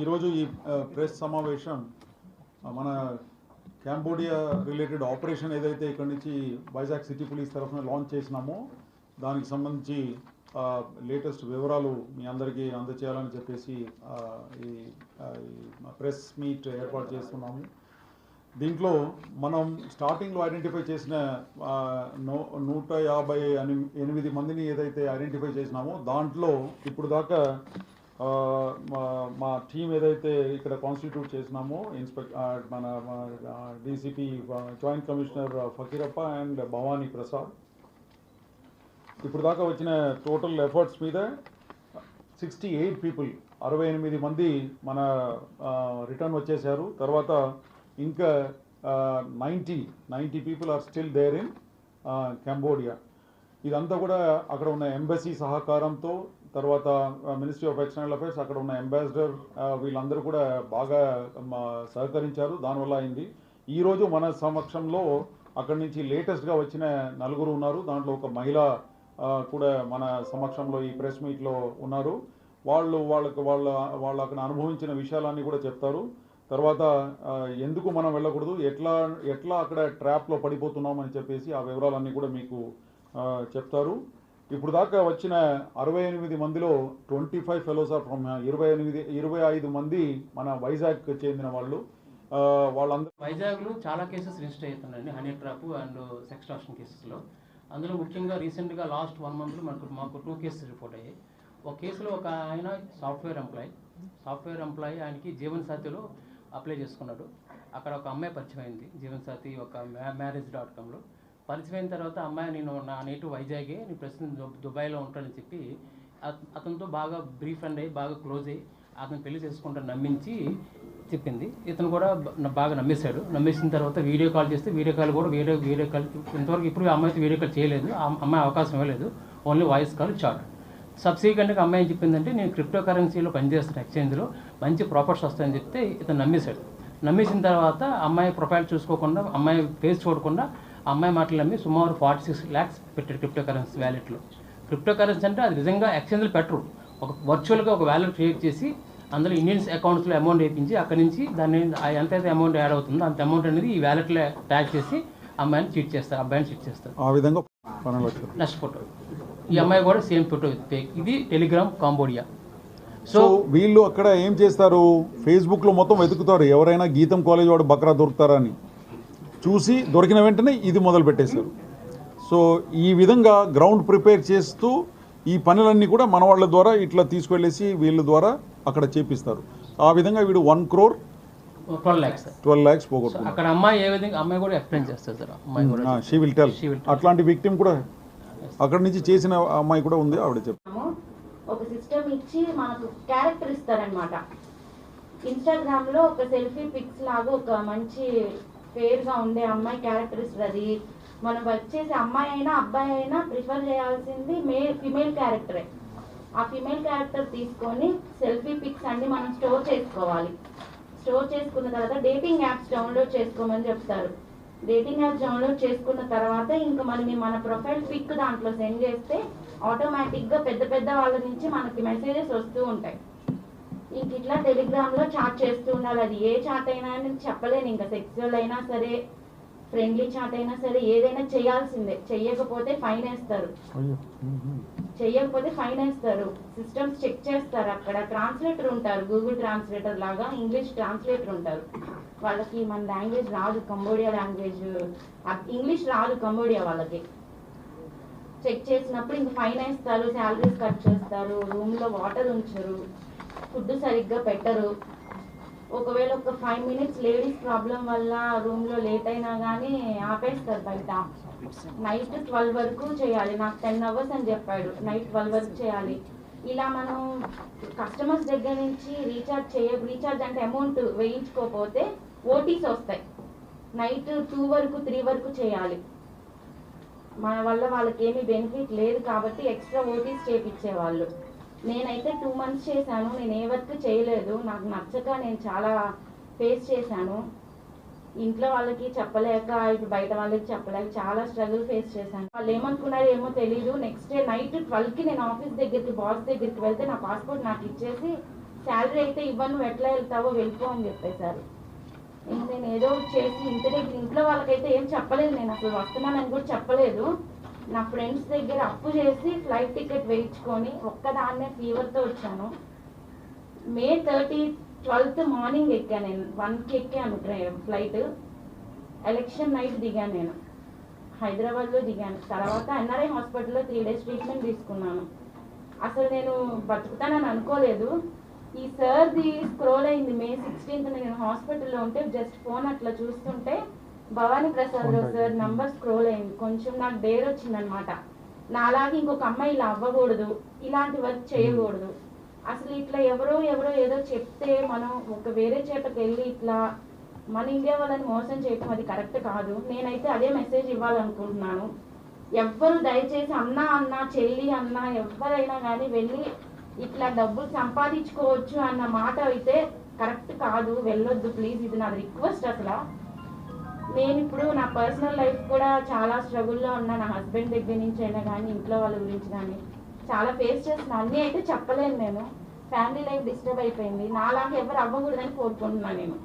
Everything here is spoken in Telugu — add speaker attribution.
Speaker 1: ఈరోజు ఈ ప్రెస్ సమావేశం మన క్యాంబోడియా రిలేటెడ్ ఆపరేషన్ ఏదైతే ఇక్కడి నుంచి వైజాగ్ సిటీ పోలీస్ తరఫున లాంచ్ చేసినామో దానికి సంబంధించి లేటెస్ట్ వివరాలు మీ అందరికీ అందచేయాలని చెప్పేసి ఈ ప్రెస్ మీట్ ఏర్పాటు చేస్తున్నాము. దీంట్లో మనం స్టార్టింగ్లో ఐడెంటిఫై చేసిన నూట యాభై ఎనిమిది మందిని ఏదైతే ఐడెంటిఫై చేసినామో దాంట్లో ఇప్పుడు దాకా మా మా టీం ఏదైతే ఇక్కడ కాన్స్టిట్యూట్ చేసినామో ఇన్స్పెక్ట్ మన DCP joint commissioner Fakirappa and Bhavani Prasad ఇప్పుడు దాకా వచ్చిన టోటల్ ఎఫర్ట్స్ మీద సిక్స్టీ ఎయిట్ పీపుల్ అరవై ఎనిమిది మంది మన రిటర్న్ వచ్చేసారు తర్వాత ఇంకా ninety ninety people are still there in Cambodia ఇదంతా కూడా అక్కడ ఉన్న ఎంబసీ సహకారంతో తర్వాత మినిస్ట్రీ ఆఫ్ ఎక్స్టర్నల్ అఫైర్స్ అక్కడ ఉన్న అంబాసిడర్ వీళ్ళందరూ కూడా బాగా సహకరించారు. దానివల్ల అయింది. ఈరోజు మన సమక్షంలో అక్కడి నుంచి లేటెస్ట్గా వచ్చిన నలుగురు ఉన్నారు. దాంట్లో ఒక మహిళ కూడా మన సమక్షంలో ఈ ప్రెస్ మీట్లో ఉన్నారు. వాళ్ళు వాళ్ళకు వాళ్ళ వాళ్ళు అక్కడ అనుభవించిన విషయాలన్నీ కూడా చెప్తారు. తర్వాత ఎందుకు మనం వెళ్ళకూడదు? ఎట్లా ఎట్లా అక్కడ ట్రాప్లో పడిపోతున్నామని చెప్పేసి ఆ వివరాలన్నీ కూడా మీకు చెప్తారు. ఇప్పుడు దాకా వచ్చిన అరవై ఎనిమిది మందిలో twenty five fellows are from ఇరవై ఎనిమిది ఇరవై ఐదు మంది మన వైజాగ్ చెందిన వాళ్ళు. వాళ్ళందరూ
Speaker 2: వైజాగ్లో చాలా కేసెస్ రిజిస్టర్ అవుతున్నాయండి హనీ ట్రాప్ అండ్ సెక్స్ట్రాక్షన్ కేసెస్లో. అందులో ముఖ్యంగా రీసెంట్గా లాస్ట్ వన్ మంత్లో మనకు మాకు టూ కేసెస్ రిపోర్ట్ అయ్యాయి. ఒక కేసులో ఒక ఆయన సాఫ్ట్వేర్ ఎంప్లాయీ సాఫ్ట్వేర్ ఎంప్లాయీ ఆయనకి జీవనసాథిలో అప్లై చేసుకున్నాడు. అక్కడ ఒక అమ్మాయి పరిచయం అయింది జీవన్ ఒక మ్యా మ్యారేజ్ డాట్ కామ్లో. పరిచయం తర్వాత అమ్మాయి నేను నా నేటివ్ వైజాగే నేను ప్రస్తుతం దుబాయ్లో ఉంటానని చెప్పి అతనితో బాగా బ్రీఫ్ అండ్ అయ్యి బాగా క్లోజ్ అయ్యి అతను పెళ్ళి చేసుకుంటాను నమ్మించి చెప్పింది. ఇతను కూడా బాగా నమ్మేశాడు. నమ్మేసిన తర్వాత వీడియో కాల్ చేస్తే వీడియో కాల్ కూడా వీడియో వీడియో కాల్ ఇంతవరకు ఇప్పుడు అమ్మాయితో వీడియో కాల్ చేయలేదు. ఆ అమ్మాయి అవకాశం ఇవ్వలేదు. Only voice call chat. సబ్సిక్వెంట్గా అమ్మాయి ఏం చెప్పిందంటే నేను క్రిప్టో కరెన్సీలో పనిచేస్తున్న ఎక్స్చేంజ్లో మంచి ప్రాఫిట్స్ వస్తాయని చెప్తే ఇతను నమ్మేశాడు. నమ్మేసిన తర్వాత అమ్మాయి ప్రొఫైల్ చూసుకోకుండా అమ్మాయి ఫేస్ చూడకుండా అమ్మాయి మాటలు నమ్మి సుమారు ఫార్టీ సిక్స్ ల్యాక్స్ పెట్టాడు క్రిప్టో కరెన్సీ వ్యాలెట్లో క్రిప్టో కరెన్సీ అంటే అది నిజంగా ఎక్స్చేంజ్లో పెట్టరు. ఒక వర్చువల్గా ఒక వ్యాలెట్ క్రియేట్ చేసి అందులో ఇండియన్స్ అకౌంట్స్లో అమౌంట్ వేయించి అక్కడి నుంచి దాన్ని ఎంతైతే అమౌంట్ యాడ్ అవుతుందో అంత అమౌంట్ అనేది ఈ వ్యాలెట్లో ట్యాగ్ చేసి అమ్మాయిని చీట్ చేస్తారు అబ్బాయిని చీట్ చేస్తారు.
Speaker 1: ఆ విధంగా
Speaker 2: నెక్స్ట్ ఫోటో ఈ అమ్మాయి కూడా సేమ్ ఫోటో ఇది టెలిగ్రామ్ కాంబోడియా
Speaker 1: సో వీళ్ళు అక్కడ ఏం చేస్తారు? ఫేస్బుక్లో మొత్తం వెతుకుతారు. ఎవరైనా గీతం కాలేజ్ వాడు బక్రా దొరుకుతారా అని చూసి దొరికిన వెంటనే ఇది మొదలు పెట్టేశారు సో ఈ విధంగా గ్రౌండ్ ప్రిపేర్ చేస్తూ ఈ పనులన్నీ కూడా మన వాళ్ళ ద్వారా ఇట్లా తీసుకెళ్ళేసి వీళ్ళ ద్వారా అక్కడ చేపిస్తారు. ఆ విధంగా వీడు one crore
Speaker 2: twelve lakhs
Speaker 1: twelve lakhs
Speaker 2: అక్కడ అమ్మాయి ఏ విధంగా అమ్మాయి కూడా ఎక్స్ప్లెయిన్ చేస్తారు సార్ అమ్మాయి కూడా
Speaker 1: షీ విల్ టెల్. అట్లాంటి విక్టిమ్ కూడా అక్కడి నుంచి చేసిన అమ్మాయి కూడా ఉంది ఆవిడ చెప్పారు
Speaker 3: చేస్తాము. ఒక సిస్టమ్ ఇచ్చి మనకు క్యారెక్టర్ ఇస్తారనమాట ఇన్స్టాగ్రామ్లో ఒక సెల్ఫీ పిక్స్ లాగా ఒక మంచి ఫేర్గా ఉండే అమ్మాయి క్యారెక్టర్స్ అది మనం వచ్చేసి అమ్మాయి అయినా అబ్బాయి అయినా ప్రిఫర్ చేయాల్సింది మే ఫిమేల్ క్యారెక్టరే ఆ ఫిమేల్ క్యారెక్టర్ తీసుకొని సెల్ఫీ పిక్స్ అన్ని మనం స్టోర్ చేసుకోవాలి. స్టోర్ చేసుకున్న తర్వాత డేటింగ్ యాప్స్ డౌన్లోడ్ చేసుకోమని చెప్తారు. డేటింగ్ యాప్స్ డౌన్లోడ్ చేసుకున్న తర్వాత ఇంకా మనం మన ప్రొఫైల్ పిక్ దాంట్లో సెండ్ చేస్తే ఆటోమేటిక్గా పెద్ద పెద్ద వాళ్ళ నుంచి మనకి మెసేజెస్ వస్తూ ఉంటాయి. ఇంక ఇట్లా టెలిగ్రామ్లో చాట్ చేస్తూ ఉండాలి. అది ఏ చాట్ అయినా చెప్పలేను. ఇంకా సెక్సువల్ అయినా సరే ఫ్రెండ్లీ చాట్ అయినా సరే ఏదైనా చేయాల్సిందే. చెయ్యకపోతే ఫైన్ వేస్తారు. చెయ్యకపోతే ఫైన్ వేస్తారు. సిస్టమ్స్ చెక్ చేస్తారు. అక్కడ ట్రాన్స్లేటర్ ఉంటారు. గూగుల్ ట్రాన్స్లేటర్ లాగా ఇంగ్లీష్ ట్రాన్స్లేటర్ ఉంటారు. వాళ్ళకి మన లాంగ్వేజ్ రాదు. కంబోడియా లాంగ్వేజ్ ఇంగ్లీష్ రాదు కంబోడియా వాళ్ళకి. చెక్ చేసినప్పుడు ఇంక ఫైన్ వేస్తారు. శాలరీస్ కట్ చేస్తారు. రూమ్లో వాటర్ ఉంచరు. ఫుడ్ సరిగ్గా పెట్టరు. ఒకవేళ ఒక ఫైవ్ మినిట్స్ లేడీస్ ప్రాబ్లం వల్ల రూమ్లో లేట్ అయినా కానీ ఆపేస్తారు బయట. నైట్ ట్వెల్వ్ వరకు చేయాలి. నాకు టెన్ అవర్స్ అని చెప్పాడు. నైట్ ట్వెల్వ్ వరకు చేయాలి. ఇలా మనం కస్టమర్స్ దగ్గర నుంచి రీఛార్జ్ చేయ రీఛార్జ్ అంటే అమౌంట్ వేయించుకోకపోతే ఓటీస్ వస్తాయి. నైట్ టూ వరకు త్రీ వరకు చేయాలి. మన వల్ల వాళ్ళకి ఏమీ బెనిఫిట్ లేదు కాబట్టి ఎక్స్ట్రా ఓటీస్ చేపించేవాళ్ళు నేనైతే టూ మంత్స్ చేశాను నేను ఏ వర్క్ చేయలేదు. నాకు నచ్చక నేను చాలా ఫేస్ చేశాను. ఇంట్లో వాళ్ళకి చెప్పలేక ఇటు బయట వాళ్ళకి చెప్పలేక చాలా స్ట్రగుల్ ఫేస్ చేశాను. వాళ్ళు ఏమనుకున్నారో ఏమో తెలియదు నెక్స్ట్ డే నైట్ ట్వెల్వ్కి నేను ఆఫీస్ దగ్గరికి బాస్ దగ్గరికి వెళ్తే నా పాస్పోర్ట్ నాకు ఇచ్చేసి శాలరీ అయితే ఇవ్వను నువ్వు ఎట్లా వెళ్తావో వెళ్ళిపో అని చెప్పేశారు. నేను ఏదో ఒకటి చేసి ఇంటి దగ్గర ఇంట్లో వాళ్ళకైతే ఏం చెప్పలేదు నేను. అసలు వస్తున్నానని కూడా చెప్పలేదు. నా ఫ్రెండ్స్ దగ్గర అప్పు చేసి ఫ్లైట్ టికెట్ వేయించుకొని ఒక్కదాన్నే ఫీవర్తో వచ్చాను. మే థర్టీ ట్వెల్త్ మార్నింగ్ ఎక్కాను నేను. వన్కి ఎక్కాను ట్రైన్ ఫ్లైట్ ఎలక్షన్ నైట్ దిగాను నేను. హైదరాబాద్లో దిగాను. తర్వాత ఎన్ఆర్ఐ హాస్పిటల్లో త్రీ డేస్ ట్రీట్మెంట్ తీసుకున్నాను. అసలు నేను బతుకుతానని అనుకోలేదు. ఈ సర్ది స్క్రోల్ అయింది. మే సిక్స్టీన్త్ నేను హాస్పిటల్లో ఉంటే జస్ట్ ఫోన్ అట్లా చూస్తుంటే Bhavani Prasad Rao sir number scroll అయింది. కొంచెం నాకు డేర్ వచ్చిందనమాట నాలాగే ఇంకొక అమ్మాయి ఇలా అవ్వకూడదు. ఇలాంటి వర్క్ చేయకూడదు. అసలు ఇట్లా ఎవరో ఎవరో ఏదో చెప్తే మనం ఒక వేరే చేపకి వెళ్ళి ఇట్లా మన ఇండియా వాళ్ళని మోసం చేయటం అది కరెక్ట్ కాదు. నేనైతే అదే మెసేజ్ ఇవ్వాలనుకుంటున్నాను. ఎవ్వరు దయచేసి అన్న అన్న చెల్లి అన్న ఎవరైనా కానీ వెళ్ళి ఇట్లా డబ్బులు సంపాదించుకోవచ్చు అన్న మాట అయితే కరెక్ట్ కాదు. వెళ్ళొద్దు ప్లీజ్. ఇది నా రిక్వెస్ట్ అసలు. నేను ఇప్పుడు నా పర్సనల్ లైఫ్ కూడా చాలా స్ట్రగుల్లో ఉన్నా. నా హస్బెండ్ దగ్గర నుంచి అయినా కానీ ఇంట్లో వాళ్ళ గురించి కానీ చాలా ఫేస్ చేస్తున్నా. అన్నీ అయితే చెప్పలేను నేను. ఫ్యామిలీ లైఫ్ డిస్టర్బ్ అయిపోయింది. నాలాగా ఎవరు అవ్వకూడదని కోరుకుంటున్నాను నేను.